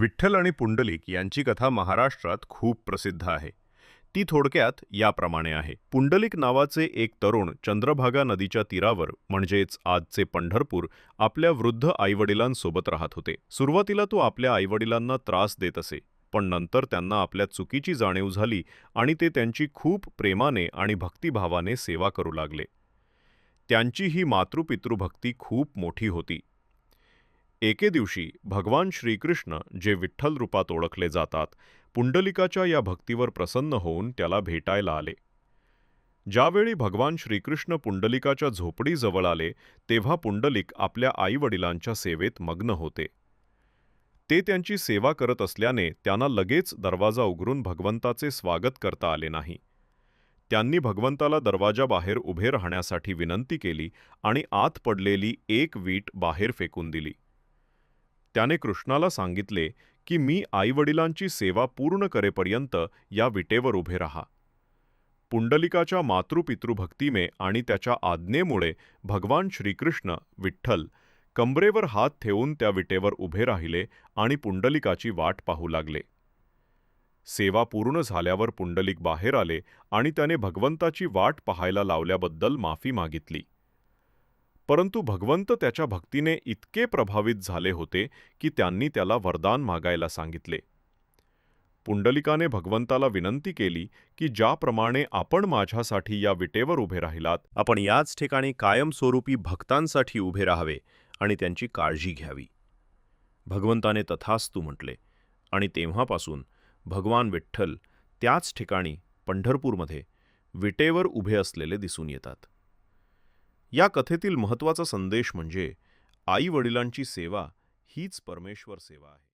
विठ्ठल आणि पुंडलिक यांची कथा महाराष्ट्रात खूप प्रसिद्ध आहे. ती थोडक्यात याप्रमाणे आहे. पुंडलिक नावाचे एक तरुण चंद्रभागा नदीच्या तीरावर म्हणजेच आजचे पंढरपूर आपल्या वृद्ध आईवडिलांसोबत राहत होते. सुरुवातीला तो आपल्या आईवडिलांना त्रास देत असे पण नंतर त्यांना आपल्या चुकीची जाणीव झाली आणि ते त्यांची खूप प्रेमाने आणि भक्तिभावाने सेवा करू लागले. त्यांची ही मातृपितृभक्ती खूप मोठी होती. एके दिवशी भगवान श्रीकृष्ण जे विठ्ठल रूपात ओळखले जातात पुंडलिकाच्या या भक्तीवर प्रसन्न होऊन त्याला भेटायला आले. ज्यावेळी भगवान श्रीकृष्ण पुंडलिकाच्या झोपडीजवळ आले तेव्हा पुंडलिक आपल्या आईवडिलांच्या सेवेत मग्न होते. ते त्यांची सेवा करत असल्याने त्यांना लगेच दरवाजा उघडून भगवंताचे स्वागत करता आले नाही. त्यांनी भगवंताला दरवाजाबाहेर उभे राहण्यासाठी विनंती केली आणि आत पडलेली एक वीट बाहेर फेकून दिली. त्याने कृष्णाला सांगितले की मी आईवडिलांची सेवा पूर्ण करेपर्यंत या विटेवर उभे राहा. पुंडलिकाच्या मातृपितृभक्तीमे आणि त्याच्या आज्ञेमुळे भगवान श्रीकृष्ण विठ्ठल कंबरेवर हात ठेवून त्या विटेवर उभे राहिले आणि पुंडलिकाची वाट पाहू लागले. सेवा पूर्ण झाल्यावर पुंडलिक बाहेर आले आणि त्याने भगवंताची वाट पाहायला लावल्याबद्दल माफी मागितली. परंतु भगवंत त्याच्या भक्तीने इतके प्रभावित झाले होते की त्यांनी त्याला वरदान मागायला सांगितले. पुंडलिकाने भगवंताला विनंती केली की ज्याप्रमाणे आपण माझ्यासाठी या विटेवर उभे राहिलात आपण याच ठिकाणी कायमस्वरूपी भक्तांसाठी उभे राहावे आणि त्यांची काळजी घ्यावी. भगवंताने तथास्तू म्हटले आणि तेव्हापासून भगवान विठ्ठल त्याच ठिकाणी पंढरपूरमध्ये विटेवर उभे असलेले दिसून येतात. या कथेतील महत्त्वाचा संदेश म्हणजे आई वडिलांची सेवा हीच परमेश्वर सेवा आहे.